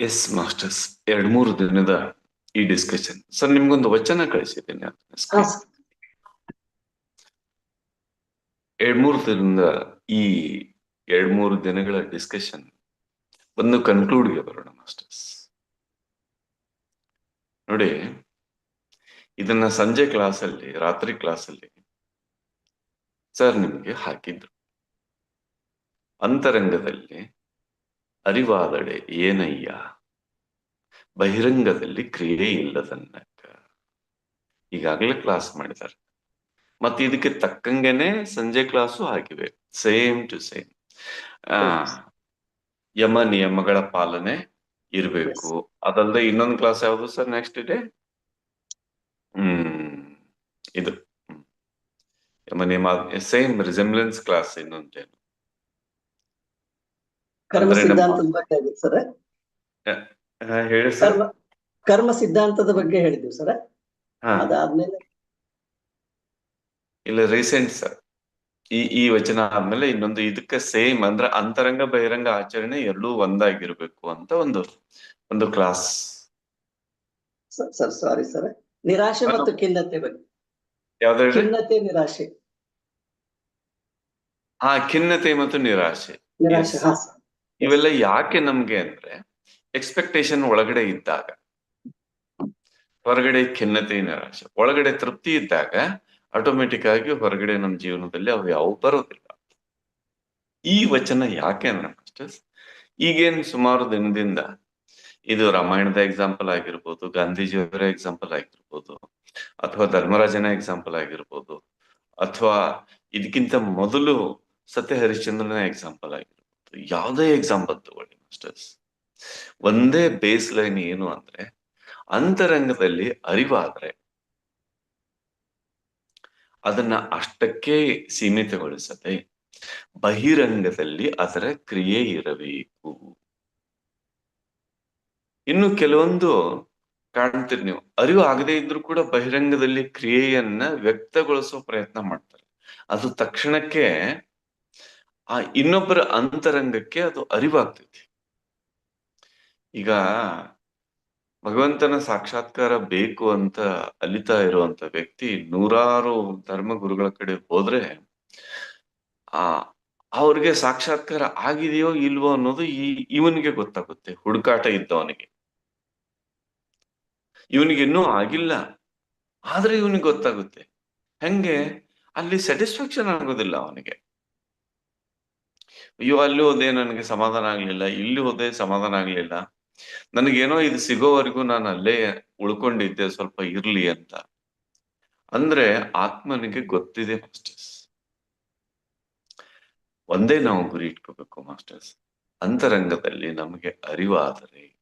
S masters ಎರಡ್ ಮೂರು ದಿನದ ಈ ಡಿಸ್ಕಷನ್ ಸರ್ ನಿಮ್ಗೊಂದು ವಚನ ಕಳಿಸಿದ್ದೀನಿ. ಎರಡ್ ಮೂರು ದಿನದ ಈ ಎರಡ್ ಮೂರು ದಿನಗಳ ಡಿಸ್ಕಷನ್ ಒಂದು ಕನ್ಕ್ಲೂಡ್ಗೆ ಬರೋಣ ಮಾಸ್ಟರ್ಸ್ ನೋಡಿ ಇದನ್ನ ಸಂಜೆ ಕ್ಲಾಸಲ್ಲಿ ರಾತ್ರಿ ಕ್ಲಾಸಲ್ಲಿ ಸರ್ ನಿಮ್ಗೆ ಹಾಕಿದ್ರು. ಅಂತರಂಗದಲ್ಲಿ ಅರಿವಾದಡೆ ಏನಯ್ಯ? ಬಹಿರಂಗದಲ್ಲಿ ಕ್ರಿಯೆ ಇಲ್ಲದನ್ನ ಈಗಾಗಲೇ ಕ್ಲಾಸ್ ಮಾಡಿದ್ದಾರೆ. ಮತ್ತೆ ಇದಕ್ಕೆ ತಕ್ಕಂಗೆನೆ ಸಂಜೆ ಕ್ಲಾಸು ಆಗಿವೆ. Same to same. ಆ ಯಮ ನಿಯಮಗಳ ಪಾಲನೆ ಇರಬೇಕು. ಅದಲ್ಲದೆ ಇನ್ನೊಂದು ಕ್ಲಾಸ್ ಯಾವುದು ಸರ್ ನೆಕ್ಸ್ಟ್ ಡೇ? ಹ್ಮ್ ಇದು. ಹ್ಮ್. ಯಮ ನಿಯಮ ಸೇಮ್ ರಿಸೆಂಬ್ಲೆನ್ಸ್ ಕ್ಲಾಸ್ ಇನ್ನೊಂದೇನು? ಕರ್ಮ ಸಿದ್ಧಾಂತದ ಬಗ್ಗೆ ಆಗಿತ್ತು ಸರ್? ಹೇಳಿ ಕರ್ಮ ಕರ್ಮ ಸಿದ್ಧಾಂತದ ಬಗ್ಗೆ ಹೇಳಿದ್ವಿ ಸರ್? ಅದಾದ್ಮೇಲೆ? ಇಲ್ಲ ರೀಸೆಂಟ್ ಸರ್. ಈ ಈ ವಚನ ಆದ್ಮೇಲೆ ಇನ್ನೊಂದು ಇದಕ್ಕೆ ಸೇಮ್ ಅಂದ್ರೆ ಅಂತರಂಗ ಬಹಿರಂಗ ಆಚರಣೆ ಎರಡೂ ಒಂದಾಗಿರ್ಬೇಕು ಅಂತ ಒಂದು ಒಂದು ಕ್ಲಾಸ್ ಸರ್ ಸಾರಿ ಸರ್. ನಿರಾಶೆ ಮತ್ತು ಖಿನ್ನತೆ ಬಗ್ಗೆ. ಖಿನ್ನತೆ ನಿರಾಶೆ. ಹಾ ಖಿನ್ನತೆ ಮತ್ತು ನಿರಾಶೆ. ನಿರಾಶೆ ಹಾ ಸರ್. ಇವೆಲ್ಲ ಯಾಕೆ ನಮ್ಗೆ ಅಂದ್ರೆ ಎಕ್ಸ್ಪೆಕ್ಟೇಷನ್ ಒಳಗಡೆ ಇದ್ದಾಗ. ಹೊರಗಡೆ ಖಿನ್ನತೆ, ನಿರಾಶೆ. ಒಳಗಡೆ ತೃಪ್ತಿ ಇದ್ದಾಗ ಆಟೋಮೆಟಿಕ್ ಆಗಿ ಹೊರಗಡೆ ನಮ್ಮ ಜೀವನದಲ್ಲಿ ಅವು ಯಾವ ಬರೋದಿಲ್ಲ. ಈ ವಚನ ಯಾಕೆ ಅಂದ್ರೆ ಮಾಸ್ಟರ್ಸ್, ಈಗೇನ್ ಸುಮಾರು ದಿನದಿಂದ ಇದು ರಾಮಾಯಣದ ಎಕ್ಸಾಂಪಲ್ ಆಗಿರ್ಬೋದು, ಗಾಂಧೀಜಿಯವರ ಎಕ್ಸಾಂಪಲ್ ಆಗಿರ್ಬೋದು, ಅಥವಾ ಧರ್ಮರಾಜನ ಎಕ್ಸಾಂಪಲ್ ಆಗಿರ್ಬೋದು, ಅಥವಾ ಇದಕ್ಕಿಂತ ಮೊದಲು ಸತ್ಯ ಹರಿಶ್ಚಂದ್ರನ ಎಕ್ಸಾಂಪಲ್ ಆಗಿರ್ಬೋದು. ಯಾವುದೇ ಎಕ್ಸಾಂಪಲ್ ತಗೊಳ್ಳಿ ಮಾಸ್ಟರ್ಸ್ ಒಂದೇ ಬೇಸ್ ಲೈನ್ ಏನು ಅಂದ್ರೆ ಅಂತರಂಗದಲ್ಲಿ ಅರಿವಾದ್ರೆ ಅದನ್ನ ಅಷ್ಟಕ್ಕೆ ಸೀಮಿತಗೊಳಿಸದೆ ಬಹಿರಂಗದಲ್ಲಿ ಅದರ ಕ್ರಿಯೆ ಇರಬೇಕು. ಇನ್ನು ಕೆಲವೊಂದು ಕಾಣ್ತೀರಿ ನೀವು, ಅರಿವು ಆಗದೆ ಇದ್ರೂ ಕೂಡ ಬಹಿರಂಗದಲ್ಲಿ ಕ್ರಿಯೆಯನ್ನ ವ್ಯಕ್ತಗೊಳಿಸೋ ಪ್ರಯತ್ನ ಮಾಡ್ತಾರೆ. ಅದು ತಕ್ಷಣಕ್ಕೆ ಆ ಇನ್ನೊಬ್ಬರ ಅಂತರಂಗಕ್ಕೆ ಅದು ಅರಿವಾಗ್ತೈತಿ. ಈಗ ಭಗವಂತನ ಸಾಕ್ಷಾತ್ಕಾರ ಬೇಕು ಅಂತ ಅಲಿತಾ ಇರುವಂತ ವ್ಯಕ್ತಿ ನೂರಾರು ಧರ್ಮ ಗುರುಗಳ ಕಡೆ ಹೋದ್ರೆ, ಆ, ಅವ್ರಿಗೆ ಸಾಕ್ಷಾತ್ಕಾರ ಆಗಿದೆಯೋ ಇಲ್ವೋ ಅನ್ನೋದು ಈ, ಇವನಿಗೆ ಗೊತ್ತಾಗುತ್ತೆ, ಹುಡುಕಾಟ ಇದ್ದವನಿಗೆ. ಇವನಿಗೆ ಇನ್ನೂ ಆಗಿಲ್ಲ, ಆದ್ರೆ ಇವನಿಗೆ ಗೊತ್ತಾಗುತ್ತೆ. ಹೆಂಗೆ? ಅಲ್ಲಿ ಸ್ಯಾಟಿಸ್ಫ್ಯಾಕ್ಷನ್ ಆಗೋದಿಲ್ಲ ಅವನಿಗೆ. ಅಯ್ಯೋ, ಅಲ್ಲಿ ಹೋದೆ, ನನಗೆ ಸಮಾಧಾನ ಆಗ್ಲಿಲ್ಲ. ಇಲ್ಲಿ ಹೋದೆ, ಸಮಾಧಾನ ಆಗ್ಲಿಲ್ಲ. ನನಗೇನೋ ಇದು ಸಿಗೋವರೆಗೂ ನಾನು ಅಲ್ಲೇ ಉಳ್ಕೊಂಡಿದ್ದೆ, ಸ್ವಲ್ಪ ಇರ್ಲಿ ಅಂತ. ಅಂದ್ರೆ ಆತ್ಮನಿಗೆ ಗೊತ್ತಿದೆ, ಮಾಸ್ಟರ್ಸ್. ಒಂದೇ ನಾವು ಗುರಿ ಇಟ್ಕೋಬೇಕು, ಮಾಸ್ಟರ್ಸ್. ಅಂತರಂಗದಲ್ಲಿ ನಮಗೆ ಅರಿವಾದರೆ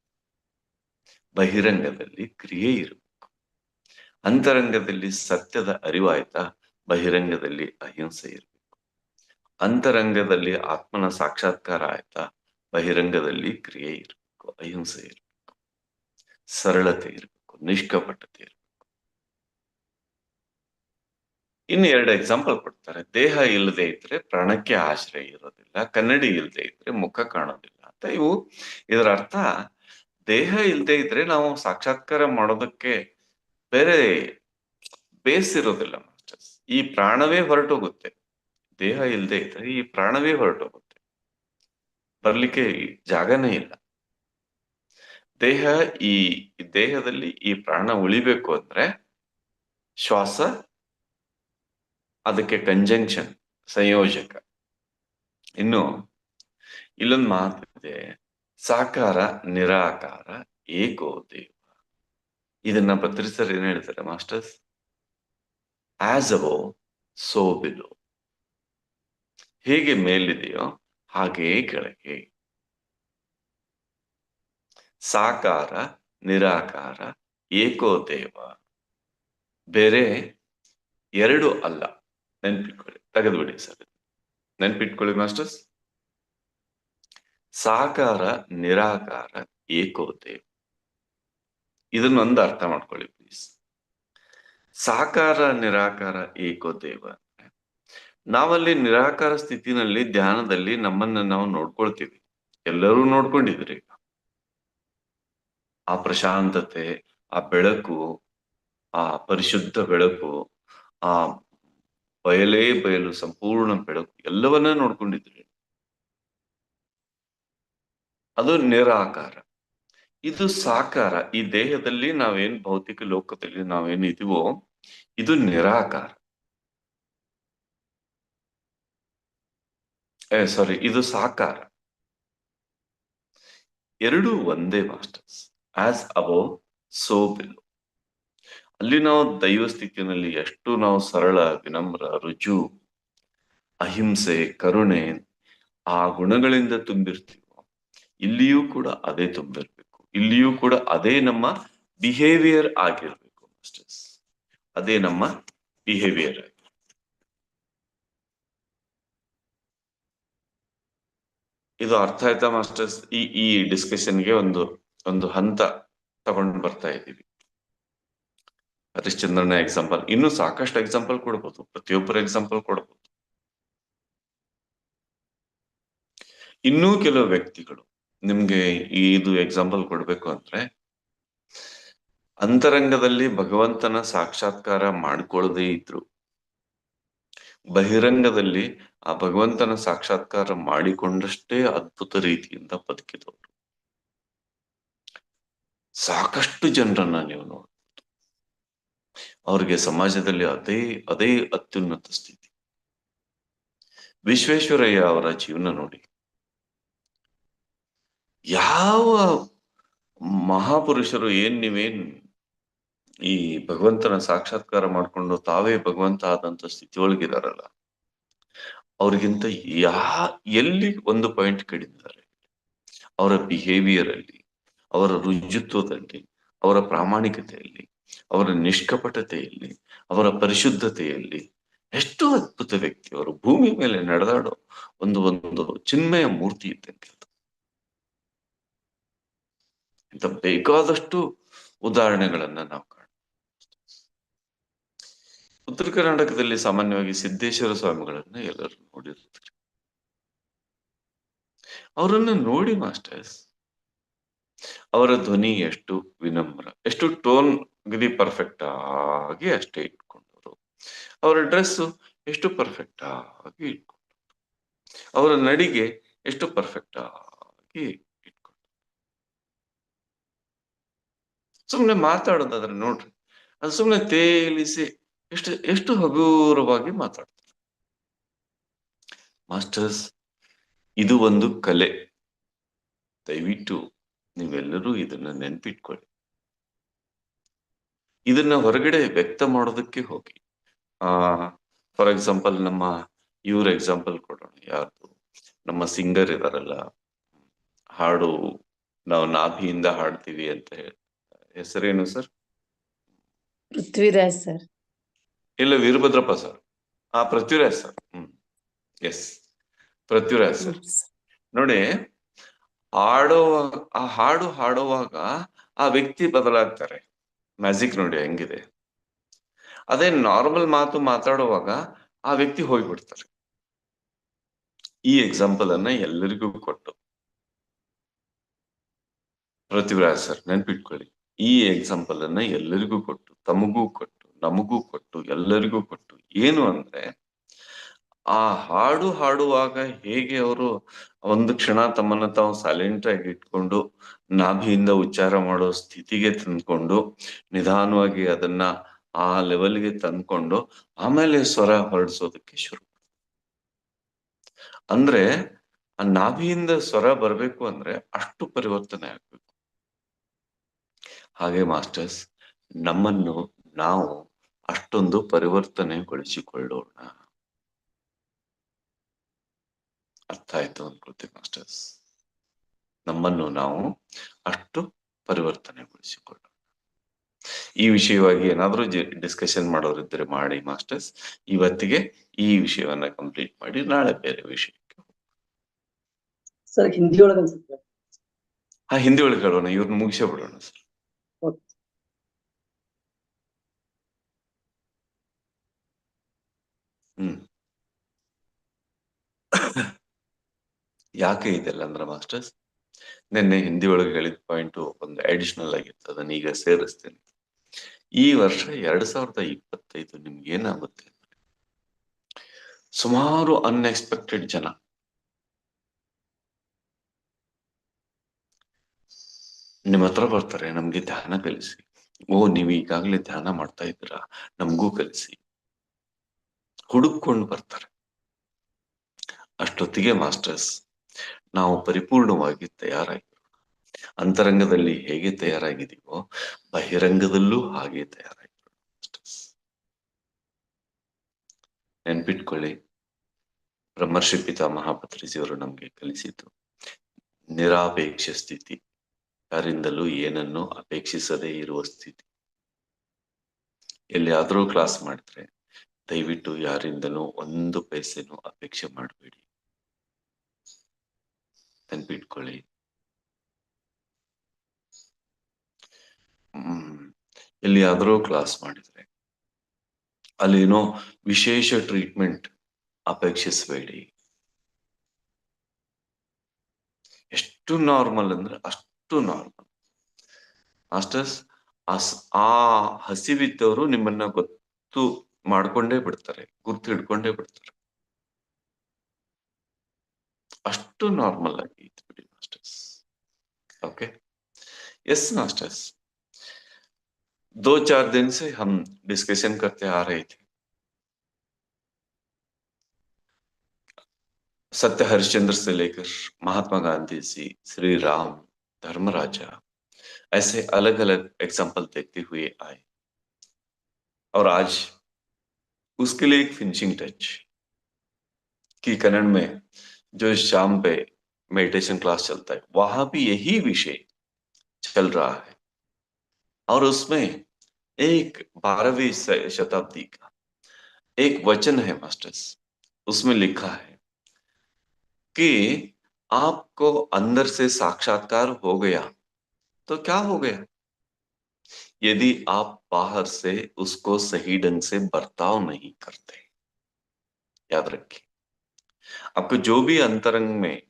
ಬಹಿರಂಗದಲ್ಲಿ ಕ್ರಿಯೆ ಇರಬೇಕು. ಅಂತರಂಗದಲ್ಲಿ ಸತ್ಯದ ಅರಿವಾಯ್ತಾ, ಬಹಿರಂಗದಲ್ಲಿ ಅಹಿಂಸೆ ಇರಬೇಕು. ಅಂತರಂಗದಲ್ಲಿ ಆತ್ಮನ ಸಾಕ್ಷಾತ್ಕಾರ ಆಯ್ತಾ? ಬಹಿರಂಗದಲ್ಲಿ ಕ್ರಿಯೆ ಇರಬೇಕು, ಅಹಿಂಸೆ ಇರಬೇಕು, ಸರಳತೆ ಇರಬೇಕು, ನಿಷ್ಕಪಟತೆ ಇರಬೇಕು. ಇನ್ನು ಎರಡು ಎಕ್ಸಾಂಪಲ್ ಕೊಡ್ತಾರೆ. ದೇಹ ಇಲ್ಲದೆ ಇದ್ರೆ ಪ್ರಾಣಕ್ಕೆ ಆಶ್ರಯ ಇರೋದಿಲ್ಲ, ಕನ್ನಡಿ ಇಲ್ಲದೆ ಇದ್ರೆ ಮುಖ ಕಾಣೋದಿಲ್ಲ ಅಂತ ಇವು ಇದರ ಅರ್ಥ. ದೇಹ ಇಲ್ಲದೆ ಇದ್ರೆ ನಾವು ಸಾಕ್ಷಾತ್ಕಾರ ಮಾಡೋದಕ್ಕೆ ಬೇರೆ ಬೇಸ್ ಇರೋದಿಲ್ಲ ಮಾಸ್ಟರ್ಸ್. ಈ ಪ್ರಾಣವೇ ಹೊರಟೋಗುತ್ತೆ. ದೇಹ ಇಲ್ಲದೆ ಇದ್ರೆ ಈ ಪ್ರಾಣವೇ ಹೊರಟೋಗುತ್ತೆ. ಬರ್ಲಿಕ್ಕೆ ಜಾಗನೇ ಇಲ್ಲ. ದೇಹ ಈ ದೇಹದಲ್ಲಿ ಈ ಪ್ರಾಣ ಉಳಿಬೇಕು ಅಂದ್ರೆ ಶ್ವಾಸ, ಅದಕ್ಕೆ ಕಂಜಂಕ್ಷನ್ ಸಂಯೋಜಕ. ಇನ್ನು ಇಲ್ಲೊಂದು ಮಾತಿದೆ, ಸಾಕಾರ, ನಿರಾಕಾರ, ಏಕೋ ದೇವ. ಇದನ್ನ ಪತ್ರಿಸರ್ ಏನ್ ಹೇಳ್ತಾರೆ masters? As above so below ಹೇಗೆ ಮೇಲಿದೆಯೋ ಹಾಗೆಯೇ ಕೆಳಗೆ. ಸಾಕಾರ, ನಿರಾಕಾರ ಏಕೋ ದೇವ ಬೇರೆ ಎರಡು ಅಲ್ಲ. ನೆನ್ಪಿಟ್ಕೊಳ್ಳಿ, ತೆಗೆದುಬಿಡಿ ಸರ್ ನೆನ್ಪಿಟ್ಕೊಳ್ಳಿ ಮಾಸ್ಟರ್ಸ್. ಸಾಕಾರ, ನಿರಾಕಾರ ಏಕೋ ದೇವ ಇದನ್ನೊಂದು ಅರ್ಥ ಮಾಡ್ಕೊಳ್ಳಿ ಪ್ಲೀಸ್ ಸಾಕಾರ, ನಿರಾಕಾರ ಏಕೋ ದೇವ ಅಂದ್ರೆ ನಾವಲ್ಲಿ ನಿರಾಕಾರ ಸ್ಥಿತಿನಲ್ಲಿ ಧ್ಯಾನದಲ್ಲಿ ನಮ್ಮನ್ನ ನಾವು ನೋಡ್ಕೊಳ್ತೀವಿ. ಎಲ್ಲರೂ ನೋಡ್ಕೊಂಡಿದ್ರಿ. ಆ ಪ್ರಶಾಂತತೆ, ಆ ಬೆಳಕು, ಆ ಪರಿಶುದ್ಧ ಬೆಳಕು, ಆ ಬಯಲೇ ಬಯಲು ಸಂಪೂರ್ಣ ಬೆಳಕು ಎಲ್ಲವನ್ನ ನೋಡ್ಕೊಂಡಿದ್ರಿ. ಅದು ನಿರಾಕಾರ. ಇದು ಸಾಕಾರ. ಈ ದೇಹದಲ್ಲಿ ನಾವೇನ್ ಭೌತಿಕ ಲೋಕದಲ್ಲಿ ನಾವೇನಿದೀವೋ ಇದು ನಿರಾಕಾರ. ಸಾರಿ ಇದು ಸಾಕಾರ. ಎರಡೂ ಒಂದೇ masters as above so below ಅಲ್ಲಿ ನಾವು ದೈವ ಸ್ಥಿತಿಯಲ್ಲಿ ಎಷ್ಟು ನಾವು ಸರಳ, ವಿನಮ್ರ, ರುಜು, ಅಹಿಂಸೆ, ಕರುಣೆ ಆ ಗುಣಗಳಿಂದ ತುಂಬಿರ್ತೀವೋ, ಇಲ್ಲಿಯೂ ಕೂಡ ಅದೇ ತುಂಬಿರ್ಬೇಕು. ಇಲ್ಲಿಯೂ ಕೂಡ ಅದೇ ನಮ್ಮ ಬಿಹೇವಿಯರ್ ಆಗಿರ್ಬೇಕು ಮಾಸ್ಟರ್ಸ್ ಅದೇ ನಮ್ಮ ಬಿಹೇವಿಯರ್ ಆಗಿ. ಇದು ಅರ್ಥ ಆಯ್ತಾ ಮಾಸ್ಟರ್ಸ್? ಈ ಈ ಡಿಸ್ಕಷನ್ಗೆ ಒಂದು ಒಂದು ಹಂತ ತಗೊಂಡು ಬರ್ತಾ ಇದ್ದೀವಿ. ಹರಿಶ್ಚಂದ್ರನ ಎಕ್ಸಾಂಪಲ್ ಇನ್ನು ಸಾಕಷ್ಟು ಎಕ್ಸಾಂಪಲ್ ಕೊಡ್ಬೋದು. ಪ್ರತಿಯೊಬ್ಬರ ಎಕ್ಸಾಂಪಲ್ ಕೊಡ್ಬೋದು. ಇನ್ನೂ ಕೆಲವು ವ್ಯಕ್ತಿಗಳು ನಿಮ್ಗೆ ಇದು ಎಕ್ಸಾಂಪಲ್ ಕೊಡ್ಬೇಕು ಅಂದ್ರೆ, ಅಂತರಂಗದಲ್ಲಿ ಭಗವಂತನ ಸಾಕ್ಷಾತ್ಕಾರ ಮಾಡ್ಕೊಳ್ಳದೇ ಇದ್ರು. ಬಹಿರಂಗದಲ್ಲಿ ಆ ಭಗವಂತನ ಸಾಕ್ಷಾತ್ಕಾರ ಮಾಡಿಕೊಂಡಷ್ಟೇ ಅದ್ಭುತ ರೀತಿಯಿಂದ ಬದುಕಿದವರು. ಸಾಕಷ್ಟು ಜನರನ್ನ ನೀವು ನೋಡ್ಬೋದು. ಅವ್ರಿಗೆ ಸಮಾಜದಲ್ಲಿ ಅದೇ ಅದೇ ಅತ್ಯುನ್ನತ ಸ್ಥಿತಿ. ವಿಶ್ವೇಶ್ವರಯ್ಯ ಅವರ ಜೀವನ ನೋಡಿ. ಯಾವ ಮಹಾಪುರುಷರು ಏನ್ ನೀವೇನ್ ಈ ಭಗವಂತನ ಸಾಕ್ಷಾತ್ಕಾರ ಮಾಡ್ಕೊಂಡು ತಾವೇ ಭಗವಂತ ಆದಂತ ಸ್ಥಿತಿ ಒಳಗಿದಾರಲ್ಲ ಅವ್ರಿಗಿಂತ ಯಾ, ಎಲ್ಲಿ ಒಂದು ಪಾಯಿಂಟ್ ಕಡಿದಿದ್ದಾರೆ ಅವರ ಬಿಹೇವಿಯರ್ ಅಲ್ಲಿ, ಅವರ ರುಜುತ್ವದಲ್ಲಿ, ಅವರ ಪ್ರಾಮಾಣಿಕತೆಯಲ್ಲಿ, ಅವರ ನಿಷ್ಕಪಟತೆಯಲ್ಲಿ, ಅವರ ಪರಿಶುದ್ಧತೆಯಲ್ಲಿ ಎಷ್ಟು ಅದ್ಭುತ ವ್ಯಕ್ತಿ ಅವರು ಭೂಮಿ ಮೇಲೆ ನಡೆದಾಡೋ ಒಂದು ಒಂದು ಚಿನ್ಮಯ ಮೂರ್ತಿ ಇದ್ದಂತೆ. ಇಂಥ ಬೇಕಾದಷ್ಟು ಉದಾಹರಣೆಗಳನ್ನ ನಾವು ಉತ್ತರ ಕರ್ನಾಟಕದಲ್ಲಿ ಸಾಮಾನ್ಯವಾಗಿ ಸಿದ್ದೇಶ್ವರ ಸ್ವಾಮಿಗಳನ್ನ ಎಲ್ಲರೂ ನೋಡಿರ್ತಾರೆ. ಅವರನ್ನ ನೋಡಿ ಮಾಸ್ಟರ್ಸ್, ಅವರ ಧ್ವನಿ ಎಷ್ಟು ವಿನಮ್ರ, ಎಷ್ಟು ಟೋನ್ ಗದಿ ಪರ್ಫೆಕ್ಟ್ ಆಗಿ ಅಷ್ಟೇ ಇಟ್ಕೊಂಡವರು. ಅವರ ಡ್ರೆಸ್ ಎಷ್ಟು ಪರ್ಫೆಕ್ಟ್ ಆಗಿ ಇಟ್ಕೊಂಡರು ಅವರ ನಡಿಗೆ ಎಷ್ಟು ಪರ್ಫೆಕ್ಟ್ ಆಗಿ ಇಟ್ಕೊಂಡ್ರು ಸುಮ್ಮನೆ ಮಾತಾಡೋದಾದ್ರೆ ನೋಡ್ರಿ, ಅದು ಸುಮ್ಮನೆ ತೇಲಿಸಿ ಎಷ್ಟು ಎಷ್ಟು ಹಗುರವಾಗಿ ಮಾತಾಡ್ತಾರೆ. ಮಾಸ್ಟರ್ಸ್, ಇದು ಒಂದು ಕಲೆ. ದಯವಿಟ್ಟು ನೀವೆಲ್ಲರೂ ಇದನ್ನ ನೆನ್ಪಿಟ್ಕೊಳ್ಳಿ. ಇದನ್ನ ಹೊರಗಡೆ ವ್ಯಕ್ತ ಮಾಡೋದಕ್ಕೆ ಹೋಗಿ. ಆ, ಫಾರ್ ಎಕ್ಸಾಂಪಲ್ ನಮ್ಮ, ಇವ್ರ ಎಕ್ಸಾಂಪಲ್ ಕೊಡೋಣ. ಯಾರ್ದು? ನಮ್ಮ ಸಿಂಗರ್ ಇದಾರಲ್ಲ. ಹಾಡು, ನಾವು ನಾಭಿಯಿಂದ ಹಾಡ್ತೀವಿ ಅಂತ ಹೇಳಿ ಹೆಸರೇನು ಸರ್? ಪೃಥ್ವಿರಾಜ್ ಸರ್. ಇಲ್ಲ ವೀರಭದ್ರಪ್ಪ ಸರ್. ಆ ಪೃಥ್ವಿರಾಜ್ ಸರ್. ಹ್ಮ್. Yes Prithviraj sir. ನೋಡಿ ಹಾಡುವಾಗ ಆ ಹಾಡು ಹಾಡುವಾಗ ಆ ವ್ಯಕ್ತಿ ಬದಲಾಗ್ತಾರೆ. ಮ್ಯಾಜಿಕ್ ನೋಡಿ ಹೆಂಗಿದೆ. ಅದೇ ನಾರ್ಮಲ್ ಮಾತು ಮಾತಾಡುವಾಗ ಆ ವ್ಯಕ್ತಿ ಹೋಗ್ಬಿಡ್ತಾರೆ. ಈ ಎಕ್ಸಾಂಪಲ್ ಅನ್ನ ಎಲ್ಲರಿಗೂ ಕೊಟ್ಟು. ಪೃಥ್ವಿರಾಜ್ ಸರ್ ನೆನ್ಪಿಟ್ಕೊಳ್ಳಿ. ಈ ಎಕ್ಸಾಂಪಲ್ ಅನ್ನ ಎಲ್ಲರಿಗೂ ಕೊಟ್ಟು ತಮಗೂ ಕೊಟ್ಟು. ನಮಗೂ ಕೊಟ್ಟು, ಎಲ್ಲರಿಗೂ ಕೊಟ್ಟು ಏನು ಅಂದ್ರೆ ಆ ಹಾಡು ಹಾಡುವಾಗ ಹೇಗೆ ಅವರು ಒಂದು ಕ್ಷಣ ತಮ್ಮನ್ನ ತಾವು ಸೈಲೆಂಟ್ ಆಗಿ ಇಟ್ಕೊಂಡು ನಾಭಿಯಿಂದ ಉಚ್ಚಾರ ಮಾಡೋ ಸ್ಥಿತಿಗೆ ತಂದ್ಕೊಂಡು, ನಿಧಾನವಾಗಿ ಅದನ್ನ ಆ ಲೆವೆಲ್ಗೆ ತಂದ್ಕೊಂಡು ಆಮೇಲೆ ಸ್ವರ ಹೊರಡಿಸೋದಕ್ಕೆ ಶುರು ಅಂದ್ರೆ ಆ ನಾಭಿಯಿಂದ ಸ್ವರ ಬರ್ಬೇಕು ಅಂದ್ರೆ ಅಷ್ಟು ಪರಿವರ್ತನೆ ಆಗ್ಬೇಕು. ಹಾಗೆ ಮಾಸ್ಟರ್ಸ್, ನಮ್ಮನ್ನು ನಾವು ಅಷ್ಟೊಂದು ಪರಿವರ್ತನೆಗೊಳಿಸಿಕೊಳ್ಳೋಣ. ಅರ್ಥ ಆಯ್ತು ಅನ್ಕೊಳ್ತೀವಿ ಮಾಸ್ಟರ್ಸ್ ನಮ್ಮನ್ನು ನಾವು ಅಷ್ಟು ಪರಿವರ್ತನೆಗೊಳಿಸಿಕೊಳ್ಳೋಣ. ಈ ವಿಷಯವಾಗಿ ಏನಾದ್ರೂ ಡಿಸ್ಕಷನ್ ಮಾಡೋರಿದ್ರೆ ಮಾಡಿ ಮಾಸ್ಟರ್ಸ್. ಇವತ್ತಿಗೆ ಈ ವಿಷಯವನ್ನ ಕಂಪ್ಲೀಟ್ ಮಾಡಿ ನಾಳೆ ಬೇರೆ ವಿಷಯಕ್ಕೆ ಹಿಂದಿ ಒಳಗೆ ಹಾ ಹಿಂದಿ ಒಳಗೆ ಹೇಳೋಣ. ಇವ್ರನ್ನ ಮುಗಿಸೇ ಬಿಡೋಣ ಸರ್. ಹ್ಮ್. ಯಾಕೆ ಇದೆಲ್ಲ ಅಂದ್ರೆ ಮಾಸ್ಟರ್ಸ್? ನಿನ್ನೆ ಹಿಂದಿ ಒಳಗೆ ಹೇಳಿದ ಪಾಯಿಂಟ್ ಒಂದು ಅಡಿಷನಲ್ ಆಗಿತ್ತು, ಅದನ್ನ ಈಗ ಸೇರಿಸ್ತೇನೆ. ಈ ವರ್ಷ ಎರಡ್ ಸಾವಿರದ ಇಪ್ಪತ್ತೈದು ನಿಮ್ಗೆ ಏನಾಗುತ್ತೆ ಸುಮಾರು ಅನ್ಎಕ್ಸ್ಪೆಕ್ಟೆಡ್ ಜನ, ನಿಮ್ಮ ಹತ್ರ ಬರ್ತಾರೆ, ನಮ್ಗೆ ಧ್ಯಾನ ಕಲಿಸಿ. ಓ, ನೀವು ಈಗಾಗಲೇ ಧ್ಯಾನ ಮಾಡ್ತಾ ಇದ್ದೀರಾ, ನಮಗೂ ಕಲಿಸಿ. ಹುಡುಕೊಂಡು ಬರ್ತಾರೆ. ಅಷ್ಟೊತ್ತಿಗೆ ಮಾಸ್ಟರ್ಸ್, ನಾವು ಪರಿಪೂರ್ಣವಾಗಿ ತಯಾರಾಗಿ ಅಂತರಂಗದಲ್ಲಿ ಹೇಗೆ ತಯಾರಾಗಿದೀವೋ ಬಹಿರಂಗದಲ್ಲೂ ಹಾಗೆ ತಯಾರಾಗಿರೋಣ ನೆನ್ಪಿಟ್ಕೊಳ್ಳಿ, ಬ್ರಹ್ಮರ್ಷಿ ಪಿತಾಮಹ ಪತ್ರಿಸಿಯವರು ನಮ್ಗೆ ಕಲಿಸಿದ್ದು, ನಿರಾಪೇಕ್ಷ ಸ್ಥಿತಿ. ಯಾರಿಂದಲೂ ಏನನ್ನು ಅಪೇಕ್ಷಿಸದೇ ಇರುವ ಸ್ಥಿತಿ. ಎಲ್ಲಿಯಾದ್ರೂ ಕ್ಲಾಸ್ ಮಾಡಿದ್ರೆ ದಯವಿಟ್ಟು ಯಾರಿಂದನೂ ಒಂದು ಪೈಸೆನೂ ಅಪೇಕ್ಷೆ ಮಾಡಬೇಡಿ. ನೆನ್ಪಿಟ್ಕೊಳ್ಳಿ. ಹ್ಮ್. ಎಲ್ಲಿಯಾದ್ರೂ ಕ್ಲಾಸ್ ಮಾಡಿದ್ರೆ ಅಲ್ಲಿ ಏನೋ ವಿಶೇಷ ಟ್ರೀಟ್ಮೆಂಟ್ ಅಪೇಕ್ಷಿಸಬೇಡಿ. ಎಷ್ಟು ನಾರ್ಮಲ್ ಅಂದ್ರೆ ಅಷ್ಟು ನಾರ್ಮಲ್ ಮಾಸ್ಟರ್ಸ್ ಆ ಹಸಿವಿದ್ದವರು ನಿಮ್ಮನ್ನ ಗೊತ್ತು ಮಾಡ್ಕೊಂಡೇ ಬಿಡ್ತಾರೆ ಗುರ್ತು ಹಿಡ್ಕೊಂಡೇ ಬಿಡ್ತಾರೆ ಅಷ್ಟು ನಾರ್ಮಲ್ ಆಗಿ ಇತ್ತು ಬಿಡಿ ಮಾಸ್ಟರ್ಸ್ ओके यस मास्टर्स दो चार दिन से हम डिस्कशन करते आ रहे थे सत्य हरिश्चंद्र से लेकर महात्मा गांधी जी श्री राम धर्मराजा ऐसे अलग अलग एग्जाम्पल देखते हुए आए और आज उसके लिए एक फिनिशिंग टच कि कन्नड़ में जो शाम पे मेडिटेशन क्लास चलता है, वहाँ भी यही विषय चल रहा है। और उसमें एक बारहवीं शताब्दी का एक वचन है मास्टर्स, उसमें लिखा है कि आपको अंदर से साक्षात्कार हो गया तो क्या हो गया? यदि आप बाहर से उसको सही ढंग से बर्ताव नहीं करते, याद रखिए। आपको जो भी अंतरंग में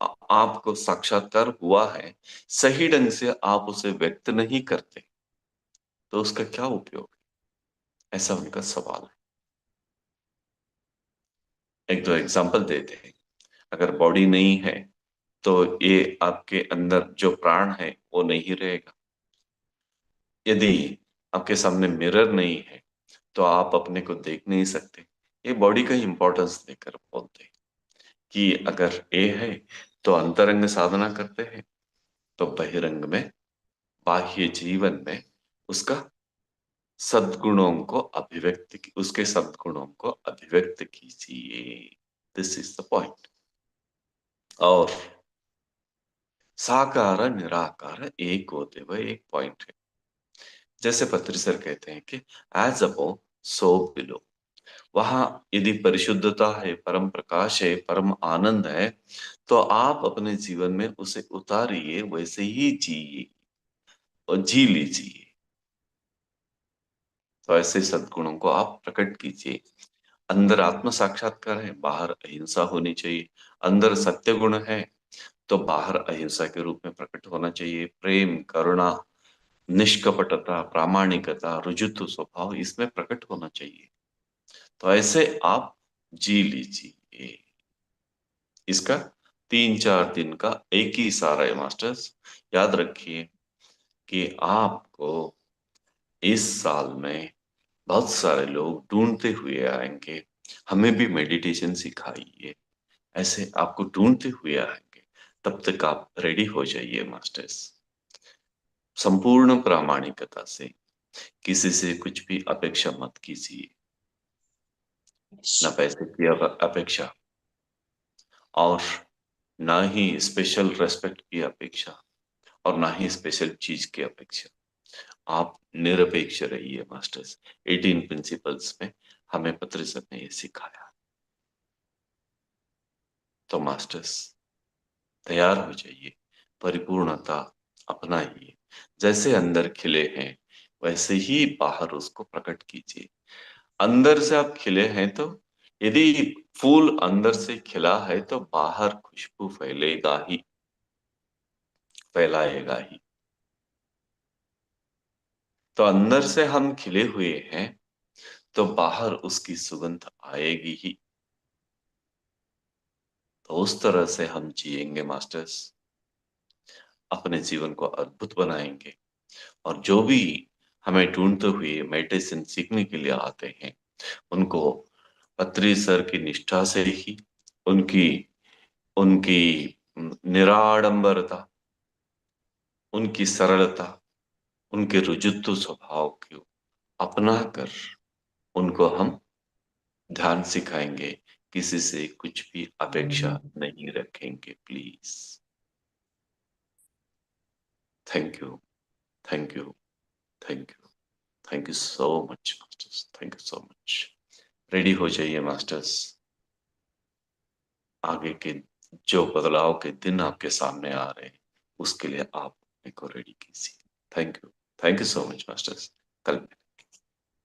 आपको साक्षात्कार हुआ है, सही ढंग से आप उसे व्यक्त नहीं करते तो उसका क्या उपयोग है? ऐसा उनका सवाल है। एक दो एग्ज़ाम्पल देते हैं। अगर बॉडी नहीं है तो ये आपके अंदर जो प्राण है, वो नहीं रहेगा। यदि आपके सामने मिरर नहीं है तो आप अपने को देख नहीं सकते। ये बॉडी का इंपॉर्टेंस देकर बोलते हैं कि अगर ये है तो अंतरंग साधना करते हैं तो बहिरंग में, बाह्य जीवन में उसका सद्गुणों को अभिव्यक्त उसके सद्गुणों को अभिव्यक्त कीजिए। दिस इज़ द पॉइंट और साकार, निराकार, एक होते हुए एक पॉइंट है। जैसे पत्री सर कहते हैं कि एज अबो सो बिलो वहाँ यदि परिशुद्धता है, परम प्रकाश है, परम आनंद है तो आप अपने जीवन में उसे उतारिए, वैसे ही जिए और जी लीजिए। तो ऐसे सदगुणों को आप प्रकट कीजिए। अंदर आत्म साक्षात्कार है, बाहर अहिंसा होनी चाहिए। अंदर सत्य गुण है तो बाहर अहिंसा के रूप में प्रकट होना चाहिए। प्रेम, करुणा निष्कपटता, प्रामाणिकता रुजुत्व स्वभाव इसमें प्रकट होना चाहिए। तो ऐसे आप जी लीजिए। इसका तीन चार दिन का एक ही सारा है, मास्टर्स। याद रखिए कि आपको इस साल में बहुत सारे लोग ढूंढते हुए आएँगे। हमें भी मेडिटेशन सिखाइए। ऐसे आपको ढूंढते हुए आएँगे। तब तक आप रेडी हो जाइए, मास्टर्स। संपूर्ण प्रामाणिकता से किसी से कुछ भी अपेक्षा मत कीजिए। न पैसे की अपेक्षा और ना ही स्पेशल रेस्पेक्ट की अपेक्षा और ना ही स्पेशल चीज़ की अपेक्षा। आप निरपेक्ष रहिए मास्टर्स 18 प्रिंसिपल्स में हमें पत्र सर ने ये सिखाया। तो मास्टर्स तैयार हो जाइए परिपूर्णता अपनाइए। जैसे अंदर खिले हैं, वैसे ही बाहर उसको प्रकट कीजिए। अंदर से आप खिले हैं तो यदि फूल अंदर से खिला है तो बाहर खुशबू फैलेगा ही, फैलाएगा ही। तो अंदर से हम खिले हुए हैं तो बाहर उसकी सुगंध आएगी ही। तो उस तरह से हम जिएँगे, मास्टर्स। अपने जीवन को अद्भुत बनाएँगे। और जो भी हमें ढूंढते हुए मेडिटेशन सीखने के लिए आते हैं, उनको अत्री सर की निष्ठा से ही, उनकी उनकी निराडंबरता, उनकी सरलता, उनके रुजुत्व स्वभाव को अपना कर उनको हम ध्यान सिखाएँगे। किसी से कुछ भी अपेक्षा नहीं रखेंगे, please. Thank you thank you thank you thank you so much masters thank you so much ready हो जाइए मास्टर्स आगे के जो बदलाव के दिन आपके सामने आ रहे हैं, उसके लिए आप अपने को रेडी कीजिए। Thank you thank you so much masters कल